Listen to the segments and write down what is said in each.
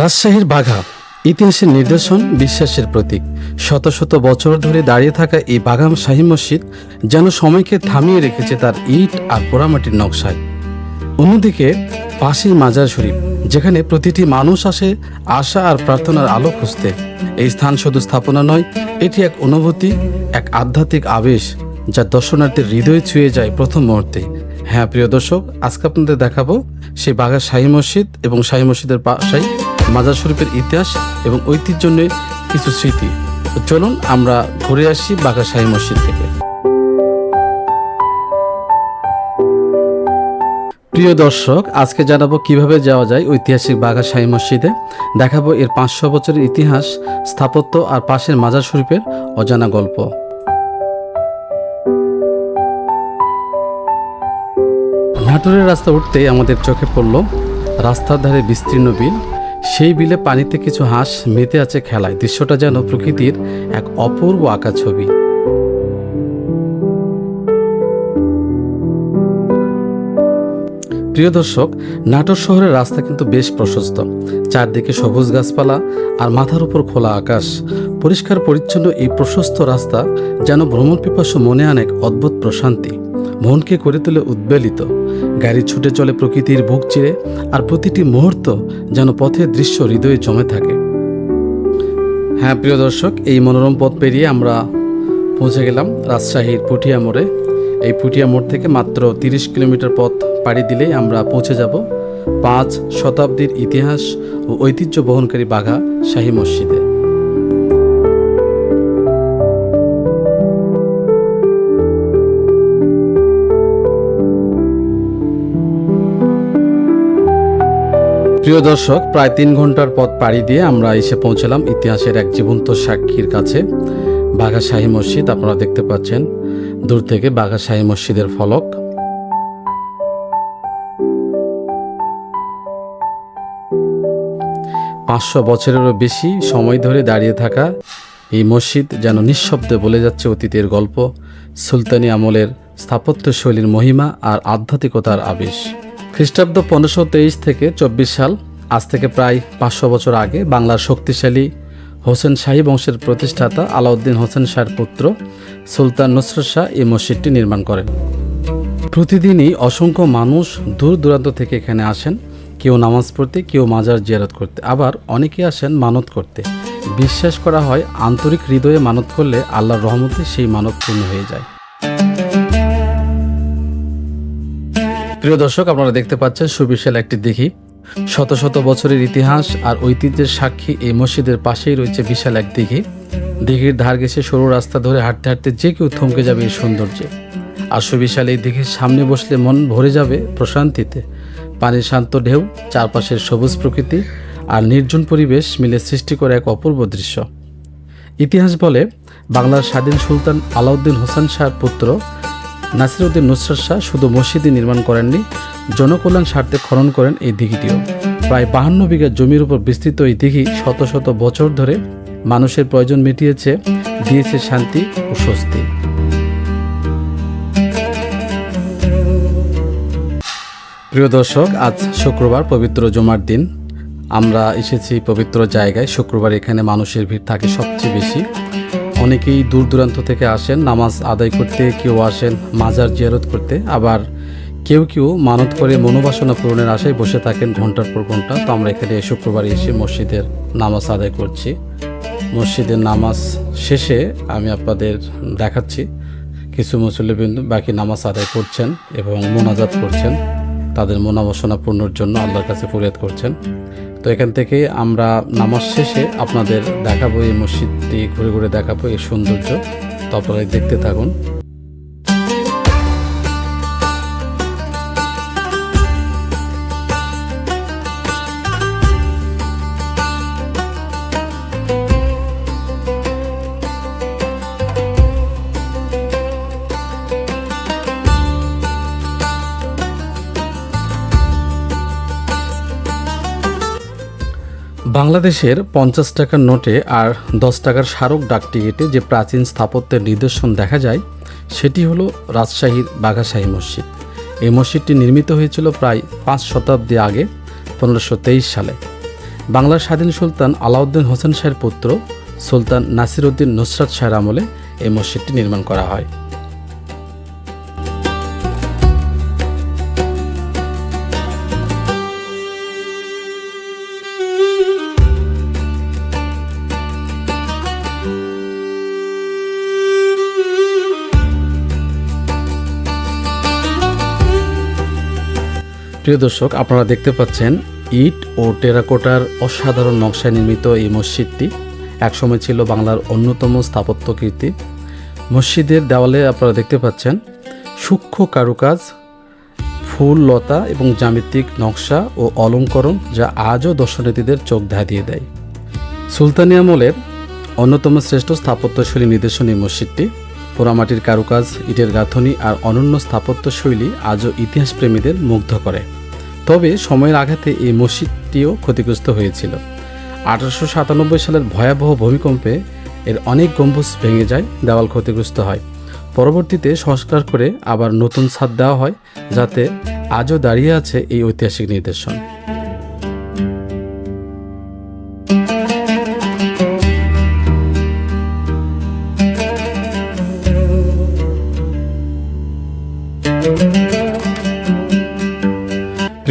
রাজশাহীর বাঘা, ইতিহাসের নিদর্শন, বিশ্বাসের প্রতীক। শত শত বছর ধরে দাঁড়িয়ে থাকা এই বাগাম শাহী মসজিদ যেন সময়কে থামিয়ে রেখেছে তার ইট আর পোড়ামাটির নকশায়। অন্যদিকে পাশের মাজার শরীফ, যেখানে প্রতিটি মানুষ আসে আশা আর প্রার্থনার আলো খুঁজতে। এই স্থান শুধু স্থাপনা নয়, এটি এক অনুভূতি, এক আধ্যাত্মিক আবেশ, যা দর্শনার্থীর হৃদয় ছুঁয়ে যায় প্রথম মুহূর্তে। হ্যাঁ প্রিয় দর্শক, আজকে আপনাদের দেখাবো সেই বাঘা শাহী মসজিদ এবং শাহী মসজিদের পাশাই মাজার শরীফের ইতিহাস এবং ঐতিহ্য নিয়ে কিছু স্মৃতি। চলুন আমরা ঘুরে আসি বাঘা শাহী মসজিদ থেকে। প্রিয় দর্শক, আজকে জানাব কীভাবে যাওয়া যায় ঐতিহাসিক বাঘা শাহী মসজিদে। দেখাবো এর পাঁচশো বছরের ইতিহাস, স্থাপত্য আর পাশের মাজার শরীফের অজানা গল্প। নাটোরের রাস্তা উঠতেই আমাদের চোখে পড়ল রাস্তার ধারে বিস্তীর্ণ বিল সেই বিলে পানিতে কিছু হাঁস মেতে আছে খেলায়। দৃশ্যটা যেন প্রকৃতির এক অপূর্ব আঁকা ছবি। প্রিয় দর্শক, নাটোর শহরের রাস্তা কিন্তু বেশ প্রশস্ত। চারদিকে সবুজ গাছপালা আর মাথার উপর খোলা আকাশ। পরিষ্কার পরিচ্ছন্ন এই প্রশস্ত রাস্তা যেন ভ্রমণ পিপাসু মনে আনে এক অদ্ভুত প্রশান্তি। মনকে করে তোলে উদ্বেলিত। গাড়ি ছুটে চলে প্রকৃতির বুক চিরে, আর প্রতিটি মুহূর্ত যেন পথের দৃশ্য হৃদয়ে জমে থাকে। হ্যাঁ প্রিয় দর্শক, এই মনোরম পথ পেরিয়ে আমরা পৌঁছে গেলাম রাজশাহীর পুঠিয়া মোড়ে। এই পুঠিয়া মোড় থেকে মাত্র তিরিশ কিলোমিটার পথ পাড়ি দিলেই আমরা পৌঁছে যাব পাঁচ শতাব্দীর ইতিহাস ও ঐতিহ্য বহনকারী বাঘা শাহী মসজিদে। প্রিয় দর্শক, প্রায় তিন ঘণ্টার পথ পাড়ি দিয়ে আমরা এসে পৌঁছলাম ইতিহাসের এক জীবন্ত সাক্ষীর কাছে, বাঘা শাহী মসজিদ। আপনারা দেখতে পাচ্ছেন দূর থেকে বাঘা শাহী মসজিদের ফলক। পাঁচশো বছরেরও বেশি সময় ধরে দাঁড়িয়ে থাকা এই মসজিদ যেন নিঃশব্দে বলে যাচ্ছে অতীতের গল্প, সুলতানি আমলের স্থাপত্য শৈলীর মহিমা আর আধ্যাত্মিকতার আবেশ। খ্রিস্টাব্দ পনেরোশো তেইশ থেকে চব্বিশ সাল, আজ থেকে প্রায় পাঁচশো বছর আগে বাংলার শক্তিশালী হোসেন শাহী বংশের প্রতিষ্ঠাতা আলাউদ্দিন হোসেন শাহের পুত্র সুলতান নসরত শাহ এই মসজিদটি নির্মাণ করেন। প্রতিদিনই অসংখ্য মানুষ দূর দূরান্ত থেকে এখানে আসেন, কেউ নামাজ পড়তে, কেউ মাজার জিয়ারত করতে, আবার অনেকে আসেন মানত করতে। বিশ্বাস করা হয়, আন্তরিক হৃদয়ে মানত করলে আল্লাহর রহমতে সেই মানত পূর্ণ হয়ে যায়। প্রিয় দর্শক, আপনারা দেখতে পাচ্ছেন সুবিশাল একটি দিঘি। শত শত বছরের ইতিহাস আর ঐতিহ্যের সাক্ষী এই মসজিদের পাশেই রয়েছে বিশাল এক দিঘি। দিঘির ধার গেছে সরু রাস্তা ধরে হাঁটতে হাঁটতে যে কেউ থমকে যাবে এই সৌন্দর্যে। আর সুবিশাল এই দিঘির সামনে বসলে মন ভরে যাবে প্রশান্তিতে। পানির শান্ত ঢেউ, চারপাশের সবুজ প্রকৃতি আর নির্জন পরিবেশ মিলে সৃষ্টি করে এক অপূর্ব দৃশ্য। ইতিহাস বলে, বাংলার স্বাধীন সুলতান আলাউদ্দিন হোসেন শাহর পুত্র নাসিরউদ্দিন নুসরত শাহ শুধু মসজিদই নির্মাণ করেননি, জনকল্যাণ স্বার্থে খনন করেন এই দিঘিটিও। প্রায় বাহান্ন বিঘা জমির উপর বিস্তৃত এই দিঘি শত শত বছর ধরে মানুষের প্রয়োজন মিটিয়েছে, দিয়েছে শান্তি ও স্বস্তি। প্রিয় দর্শক, আজ শুক্রবার পবিত্র জমার দিন। আমরা এসেছি পবিত্র জায়গায়। শুক্রবার এখানে মানুষের ভিড় থাকে সবচেয়ে বেশি। অনেকেই দূর দূরান্ত থেকে আসেন, নামাজ আদায় করতে কেউ আসেন, মাজার জিয়ারত করতে। আবার কেউ কেউ মানত করে মনোবাসনা পূরণের আশায় বসে থাকেন ঘণ্টার পর ঘণ্টা। তো আমরা এখানে শুক্রবার এসে মসজিদের নামাজ আদায় করছি। মসজিদের নামাজ শেষে আমি আপনাদের দেখাচ্ছি। কিছু মুসল্লিবৃন্দ বাকি নামাজ আদায় করছেন এবং মোনাজাত করছেন। তাদের মনোবাসনা পূর্ণর জন্য আল্লাহর কাছে ফরিয়াদ করছেন। তো এখান থেকে আমরা নামাজ শেষে আপনাদের দেখাবো এই মসজিদটি, ঘুরে ঘুরে দেখাবো এই সৌন্দর্য। তো আপনারা দেখতে থাকুন। বাংলাদেশের পঞ্চাশ টাকার নোটে আর দশ টাকার স্মারক ডাকটিকিটে যে প্রাচীন স্থাপত্যের নিদর্শন দেখা যায়, সেটি হলো রাজশাহীর বাঘাশাহী মসজিদ। এই মসজিদটি নির্মিত হয়েছিল প্রায় পাঁচ শতাব্দী আগে, পনেরোশো সালে। বাংলার স্বাধীন সুলতান আলাউদ্দিন হোসেন শাহের পুত্র সুলতান নাসিরউদ্দিন নুসরাত শাহের আমলে এই মসজিদটি নির্মাণ করা হয়। প্রিয় দর্শক, আপনারা দেখতে পাচ্ছেন ইট ও টেরাকোটার অসাধারণ নকশায় নির্মিত এই মসজিদটি একসময় ছিল বাংলার অন্যতম স্থাপত্য কীর্তি। মসজিদের দেওয়ালে আপনারা দেখতে পাচ্ছেন সূক্ষ্ম কারুকাজ, ফুল লতা এবং জ্যামিতিক নকশা ও অলঙ্করণ যা আজও দর্শনার্থীদের চোখ ধাঁধিয়ে দেয়। সুলতানি আমলের অন্যতম শ্রেষ্ঠ স্থাপত্যশৈলী নিদর্শন এই মসজিদটি পোড়ামাটির কারুকাজ, ইটের গাঁথনি আর অনন্য স্থাপত্য শৈলী আজও ইতিহাস প্রেমীদের মুগ্ধ করে। তবে সময়ের আঘাতে এই মসজিদটিও ক্ষতিগ্রস্ত হয়েছিল। আঠারোশো সাতানব্বই সালের ভয়াবহ ভূমিকম্পে এর অনেক গম্বুজ ভেঙে যায়, দেওয়াল ক্ষতিগ্রস্ত হয়। পরবর্তীতে সংস্কার করে আবার নতুন ছাদ দেওয়া হয়, যাতে আজও দাঁড়িয়ে আছে এই ঐতিহাসিক নিদর্শন।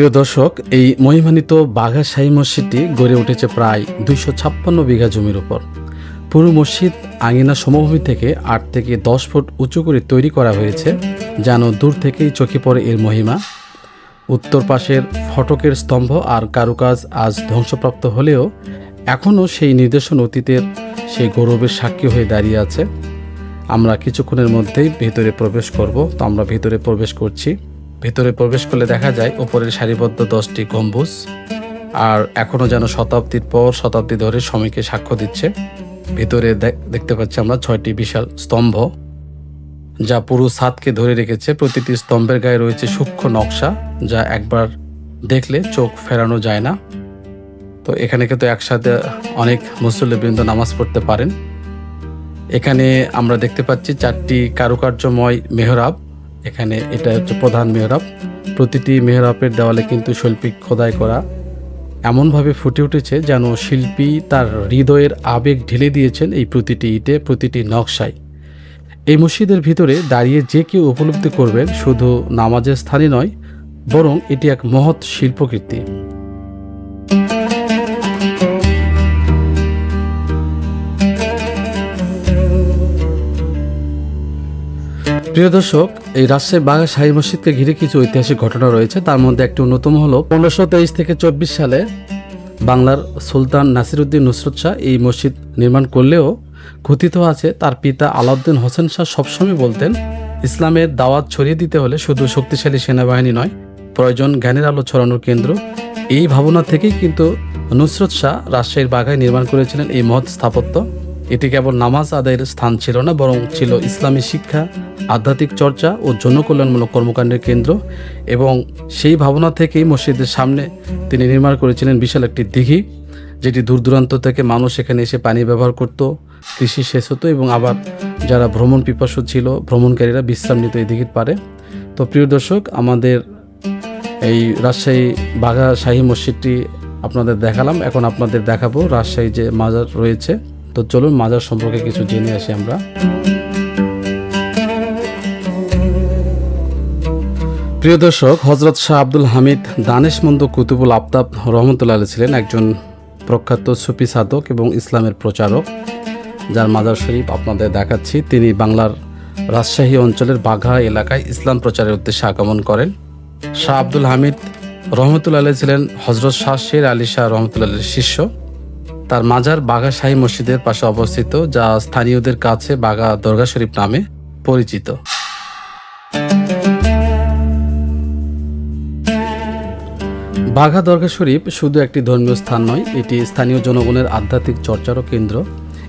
প্রিয় দর্শক, এই মহিমানিত বাঘা শাহী মসজিদটি গড়ে উঠেছে প্রায় দুইশো ছাপ্পান্ন বিঘা জমির উপর। পুরো মসজিদ আঙিনা সমভূমি থেকে আট থেকে দশ ফুট উঁচু করে তৈরি করা হয়েছে, যেন দূর থেকেই চোখে পড়ে এর মহিমা। উত্তর পাশের ফটকের স্তম্ভ আর কারুকাজ আজ ধ্বংসপ্রাপ্ত হলেও এখনও সেই নির্দেশন অতীতের সেই গৌরবের সাক্ষী হয়ে দাঁড়িয়ে আছে। আমরা কিছুক্ষণের মধ্যেই ভেতরে প্রবেশ করব, তো আমরা ভেতরে প্রবেশ করছি। ভেতরে প্রবেশ করলে দেখা যায় উপরের সারিবদ্ধ দশটি গম্বুজ আর এখনও যেন শতাব্দীর পর শতাব্দী ধরে সময়কে সাক্ষ্য দিচ্ছে। ভেতরে দেখ- দেখতে পাচ্ছি আমরা ছয়টি বিশাল স্তম্ভ, যা পুরো ছাদকে ধরে রেখেছে। প্রতিটি স্তম্ভের গায়ে রয়েছে সূক্ষ্ম নকশা, যা একবার দেখলে চোখ ফেরানো যায় না। তো এখানে কিন্তু একসাথে অনেক মুসল্লিবৃন্দ নামাজ পড়তে পারেন। এখানে আমরা দেখতে পাচ্ছি চারটি কারুকার্যময় মেহরাব। এখানে এটা হচ্ছে প্রধান মেহরাব। প্রতিটি মেহরাবের দেওয়ালে কিন্তু শৈল্পিক খোদাই করা এমনভাবে ফুটে উঠেছে যেন শিল্পী তার হৃদয়ের আবেগ ঢেলে দিয়েছেন এই প্রতিটি ইটে, প্রতিটি নকশায়। এই মসজিদের ভিতরে দাঁড়িয়ে যে কেউ উপলব্ধি করবেন শুধু নামাজের স্থানই নয়, বরং এটি এক মহৎ শিল্পকীর্তি প্রিয় দর্শক, এই রাজশাহী বাঘা শাহী মসজিদকে ঘিরে কিছু ঐতিহাসিক ঘটনা রয়েছে। তার মধ্যে একটি অন্যতম হলো, পনেরোশো তেইশ থেকে চব্বিশ সালে বাংলার সুলতান নাসিরুদ্দিন নুসরত শাহ এই মসজিদ নির্মাণ করলেও কথিত আছে, তার পিতা আলাউদ্দিন হোসেন শাহ সবসময় বলতেন, ইসলামের দাওয়াত ছড়িয়ে দিতে হলে শুধু শক্তিশালী সেনাবাহিনী নয়, প্রয়োজন জ্ঞানের আলো ছড়ানোর কেন্দ্র। এই ভাবনা থেকেই কিন্তু নুসরত শাহ রাজশাহীর বাঘায় নির্মাণ করেছিলেন এই মহৎ স্থাপত্য। এটি কেবল নামাজ আদায়ের স্থান ছিল না, বরং ছিল ইসলামী শিক্ষা, আধ্যাত্মিক চর্চা ও জনকল্যাণমূলক কর্মকাণ্ডের কেন্দ্র এবং সেই ভাবনা থেকেই মসজিদের সামনে তিনি নির্মাণ করেছিলেন বিশাল একটি দিঘি, যেটি দূর দূরান্ত থেকে মানুষ এখানে এসে পানি ব্যবহার করত, কৃষি শেষ হতো এবং আবার যারা ভ্রমণ পিপাসু ছিল, ভ্রমণকারীরা বিশ্রাম নিত এই দিঘির পারে তো প্রিয় দর্শক, আমাদের এই রাজশাহী বাঘা শাহী মসজিদটি আপনাদের দেখালাম, এখন আপনাদের দেখাবো রাজশাহী যে মাজার রয়েছে। তো চলুন মাজার সম্পর্কে কিছু জেনে আসি আমরা। প্রিয় দর্শক হজরত শাহ আব্দুল হামিদ দানেশমন্দ কুতুবুল আফতাব রহমতুল্লাহ ছিলেন একজন প্রখ্যাত সুফি সাধক এবং ইসলামের প্রচারক, যার মাজার শরীফ আপনাদের দেখাচ্ছি। তিনি বাংলার রাজশাহী অঞ্চলের বাঘা এলাকায় ইসলাম প্রচারের উদ্দেশ্যে আগমন করেন। শাহ আব্দুল হামিদ রহমতুল্লাহ ছিলেন হজরত শাহ শের আলী শাহ রহমতুল্লাহ শিষ্য। তার মাজার বাঘা শাহী মসজিদের পাশে অবস্থিত, যা স্থানীয়দের কাছে বাঘা দরগা শরীফ নামে পরিচিত। বাঘা দরগা শরীফ শুধু একটি ধর্মীয় স্থান নয়, এটি স্থানীয় জনগণের আধ্যাত্মিক চর্চারও কেন্দ্র।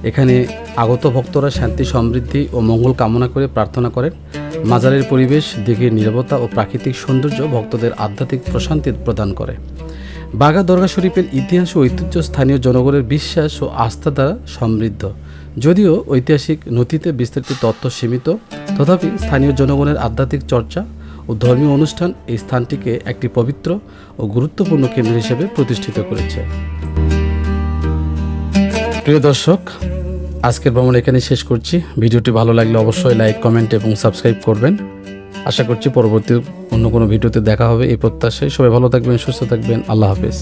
এখানে আগত ভক্তরা শান্তি, সমৃদ্ধি ও মঙ্গল কামনা করে প্রার্থনা করেন। মাজারের পরিবেশ দিঘির নিরাপত্তা ও প্রাকৃতিক সৌন্দর্য ভক্তদের আধ্যাত্মিক প্রশান্তি প্রদান করে। বাঘা দরগা শরীফের ইতিহাস ও ঐতিহ্য স্থানীয় জনগণের বিশ্বাস ও আস্থা দ্বারা সমৃদ্ধ। যদিও ঐতিহাসিক নথিতে বিস্তারিত তথ্য সীমিত, তথাপি স্থানীয় জনগণের আধ্যাত্মিক চর্চা ও ধর্মীয় অনুষ্ঠান এই স্থানটিকে একটি পবিত্র ও গুরুত্বপূর্ণ কেন্দ্র হিসেবে প্রতিষ্ঠিত করেছে। প্রিয় দর্শক, আজকের ভ্রমণ এখানে শেষ করছি। ভিডিওটি ভালো লাগলে অবশ্যই লাইক, কমেন্ট এবং সাবস্ক্রাইব করবেন। আশা করছি পরবর্তী অন্য কোনো ভিডিওতে দেখা হবে। এই প্রত্যাশায় সবাই ভালো থাকবেন, সুস্থ থাকবেন। আল্লাহ হাফেজ।